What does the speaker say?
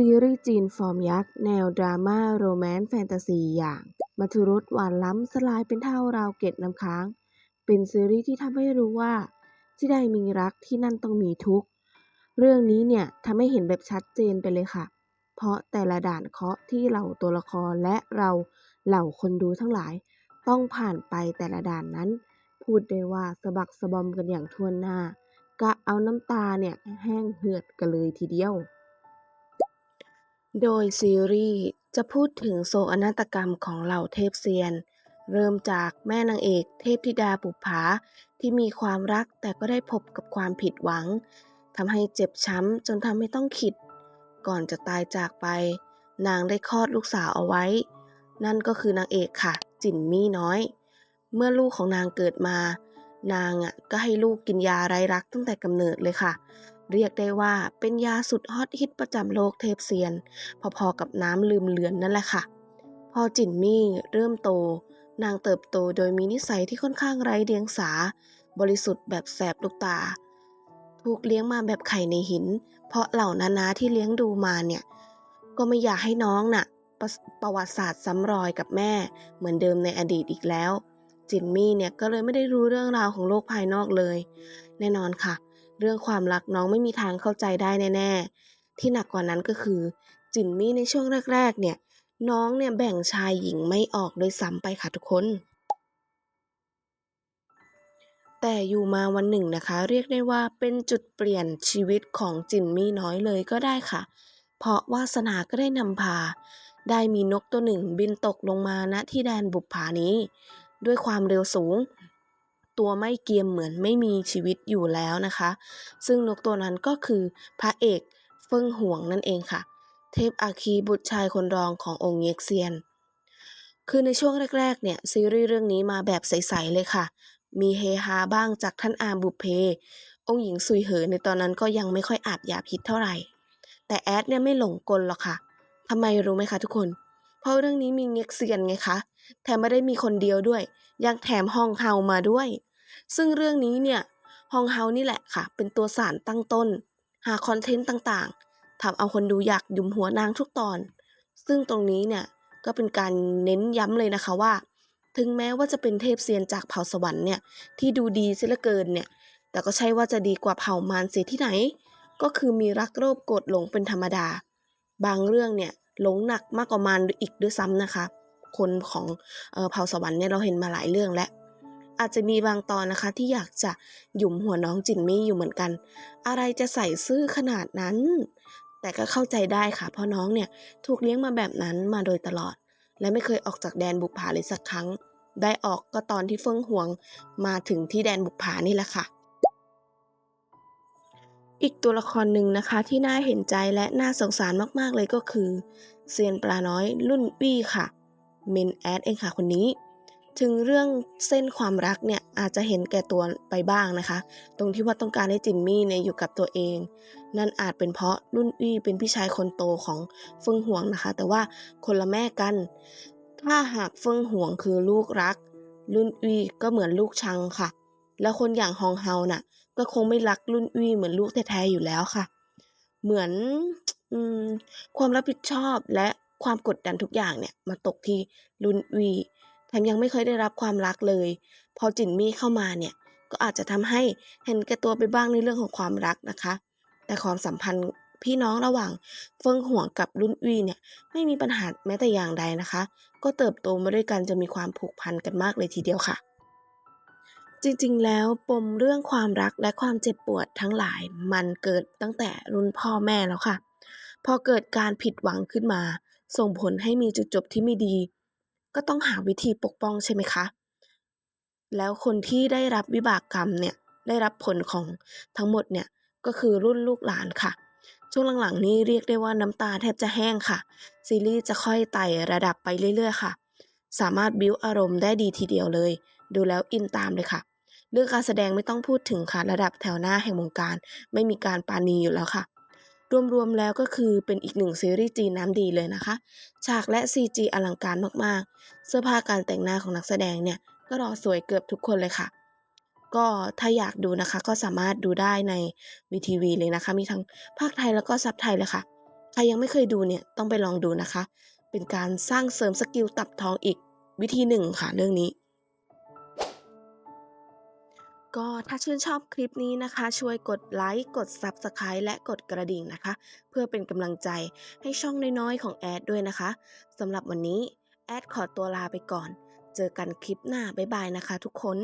ซีรีส์จีนฟอร์มยักษ์ แนวดราม่าโรแมนต์แฟนตาซีอย่าง มัทุรสหวานล้ำสลายเป็นเท่าราวเกล็ดน้ำค้าง เป็นซีรีส์ที่ทำให้รู้ว่า ที่ใดมีรักที่นั่นต้องมีทุกข์ เรื่องนี้เนี่ยทำให้เห็นแบบชัดเจนไปเลยค่ะ เพราะแต่ละด่านเคาะที่เหล่าตัวละครและเราเหล่าคนดูทั้งหลาย ต้องผ่านไปแต่ละด่านนั้น พูดได้ว่าสะบักสะบอมกันอย่างทั่วหน้ากะเอาน้ำตาเนี่ยแห้งเหือดกันเลยทีเดียว โดยซีรีส์จะพูดถึงโศกนาฏกรรมของเหล่าเทพเซียน เริ่มจากแม่นางเอกเทพธิดาบุปผาที่มีความรักแต่ก็ได้พบกับความผิดหวังทำให้เจ็บช้ำจนทำให้ต้องขิด ก่อนจะตายจากไป นางได้คลอดลูกสาวเอาไว้ นั่นก็คือนางเอกค่ะ จินมี่น้อย เมื่อลูกของนางเกิดมา นางอะก็ให้ลูกกินยาไร้รักตั้งแต่กำเนิดเลยค่ะ เรียกได้ว่าเป็นยาสุดฮอตฮิตประจำโลกเทพเซียน พอๆกับน้ำลืมเลือนนั่นแหละค่ะ พอจินมี่เริ่มโต นางเติบโตโดยมีนิสัยที่ค่อนข้างไร้เดียงสา บริสุทธิ์แบบแสบลูกตา ถูกเลี้ยงมาแบบไข่ในหิน เพราะเหล่านานาที่เลี้ยงดูมาเนี่ย ก็ไม่อยากให้น้องน่ะประประวัติศาสตร์ซ้ำรอยกับแม่ เหมือนเดิมในอดีตอีกแล้ว จินมี่เนี่ยก็เลยไม่ได้รู้เรื่องราวของโลกภายนอกเลย แน่นอนค่ะ เรื่องความรักน้องไม่มีทางเข้าใจได้แน่ๆ ที่หนักกว่านั้นก็คือ จินมี่ในช่วงแรก ๆ เนี่ย น้องเนี่ยแบ่งชายหญิงไม่ออกโดยซ้ำไปค่ะทุกคน แต่อยู่มาวันหนึ่งนะคะ เรียกได้ว่าเป็นจุดเปลี่ยนชีวิตของจินมี่น้อยเลยก็ได้ค่ะ เพราะวาสนาก็ได้นำพา ได้มีนกตัวหนึ่งบินตกลงมาณที่แดนบุปผานี้ ด้วยความเร็วสูง ตัวไม่เกียมเหมือนไม่มีชีวิตอยู่แล้วนะคะ ซึ่งนกตัวนั้นก็คือพระเอกเฟิ่งห่วงนั่นเองค่ะ เทพอาคีบุตรชายคนรองขององค์เยกเซียน คือในช่วงแรก ๆ เนี่ย ซีรีส์เรื่องนี้มาแบบใส ๆ เลยค่ะ มีเฮฮาบ้างจากท่านอาบุพเพ องค์หญิงซุยเหอในตอนนั้นก็ยังไม่ค่อยอาบยาพิษเท่าไหร่ แต่แอดเนี่ยไม่หลงกลหรอกค่ะทำไมรู้ไหมคะทุกคน เพราะเรื่องนี้มีเง็กเซียนไงคะแถมไม่ได้มีคนเดียวด้วย ยังแถมฮองเฮามาด้วย ซึ่งเรื่องนี้เนี่ยฮองเฮานี่แหละค่ะ เป็นตัวสารตั้งต้น หาคอนเทนต์ต่างๆทำเอาคนดูอยากยุมหัวนางทุกตอน ซึ่งตรงนี้เนี่ยก็เป็นการเน้นย้ำเลยนะคะว่า ถึงแม้ว่าจะเป็นเทพเซียนจากเผ่าสวรรค์เนี่ยที่ดูดีเสียเหลือเกินเนี่ยแต่ก็ใช่ว่าจะดีกว่าเผ่ามารเสียที่ไหน ก็คือมีรักโลภโกรธหลงเป็นธรรมดา บางเรื่องเนี่ยหลงหนักมากกว่ามารอีกด้วยซ้ำนะคะ คนของเอ่อเผ่าสวรรค์เนี่ยเราเห็นมาหลายเรื่องแล้ว อาจจะมีบางตอนนะคะที่อยากจะหยุมหัวน้องจินมี่อยู่เหมือนกัน อะไรจะใส่ซื่อขนาดนั้น แต่ก็เข้าใจได้ค่ะ เพราะน้องเนี่ยถูกเลี้ยงมาแบบนั้นมาโดยตลอด และไม่เคยออกจากแดนบุปผาเลยสักครั้ง ได้ออกก็ตอนที่เฟิงหวงมาถึงที่แดนบุปผานี่แหละค่ะ อีกตัวละครหนึ่งนะคะที่น่าเห็นใจและน่าสงสารมากๆเลยก็คือเซียนปลาน้อยรุ่นปี้ค่ะเมนแอดเองค่ะคนนี้ ถึงเรื่องเส้นความรักเนี่ยอาจจะเห็นแก่ตัวไปบ้างนะคะ ตรงที่ว่าต้องการให้จินมี่เนี่ยอยู่กับตัวเอง นั่นอาจเป็นเพราะรุ่นอี้เป็นพี่ชายคนโตของเฟิงหวงนะคะ แต่ว่าคนละแม่กัน ถ้าหากเฟิงหวงคือลูกรัก รุ่นอี้ก็เหมือนลูกชังค่ะ แล้วคนอย่างฮองเฮาน่ะ ก็คงไม่รักรุ่นอี้เหมือนลูกแท้ๆอยู่แล้วค่ะ เหมือนอความรับผิดชอบและความกดดันทุกอย่างเนี่ยมาตกที่รุ่นอี้ มยังไม่เคยได้รับความรักเลย พอจินมี่เข้ามาเนี่ยก็อาจจะทำให้เห็นแก่ตัวไปบ้างในเรื่องของความรักนะคะ แต่ความสัมพันธ์พี่น้องระหว่างเฟิงห่วงกับรุ่นอี้เนี่ยไม่มีปัญหาแม้แต่อย่างใดนะคะ ก็เติบโตมาด้วยกันจะมีความผูกพันกันมากเลยทีเดียวค่ะ จริงๆ แล้วปมเรื่องความรักและความเจ็บปวดทั้งหลายมันเกิดตั้งแต่รุ่นพ่อแม่แล้วค่ะ พอเกิดการผิดหวังขึ้นมา ส่งผลให้มีจุดจบที่ไม่ดี ก็ต้องหาวิธีปกป้องใช่ไหมคะ แล้วคนที่ได้รับวิบากกรรมเนี่ยได้รับผลของทั้งหมดเนี่ยก็คือรุ่นลูกหลานค่ะ ช่วงหลังๆ นี้เรียกได้ว่าน้ำตาแทบจะแห้งค่ะ ซีรีส์จะค่อยไต่ระดับไปเรื่อยๆค่ะ สามารถบิวอารมณ์ได้ดีทีเดียวเลย ดูแล้วอินตามเลยค่ะ เรื่องการแสดงไม่ต้องพูดถึงค่ะ ระดับแถวหน้าแห่งวงการ ไม่มีการปราณีอยู่แล้วค่ะ รวมๆแล้วก็คือเป็นอีกหนึ่งซีรีส์จีนน้ำดีเลยนะคะ ฉากและ CG อลังการมากๆ เสื้อผ้าการแต่งหน้าของนักแสดงเนี่ยก็รอสวยเกือบทุกคนเลยค่ะ ก็ถ้าอยากดูนะคะก็สามารถดูได้ในวีทีวีเลยนะคะ มีทั้งภาคไทยแล้วก็ซับไทยเลยค่ะ ใครยังไม่เคยดูเนี่ยต้องไปลองดูนะคะ เป็นการสร้างเสริมสกิลตับทองอีกวิธีหนึ่งค่ะเรื่องนี้ ก็ถ้าชื่นชอบคลิปนี้นะคะ ช่วยกดไลค์กด Subscribe และกดกระดิ่งนะคะ เพื่อเป็นกำลังใจให้ช่องน้อยๆของแอดด้วยนะคะสำหรับวันนี้แอดขอตัวลาไปก่อน เจอกันคลิปหน้าบ๊ายบายนะคะทุกคน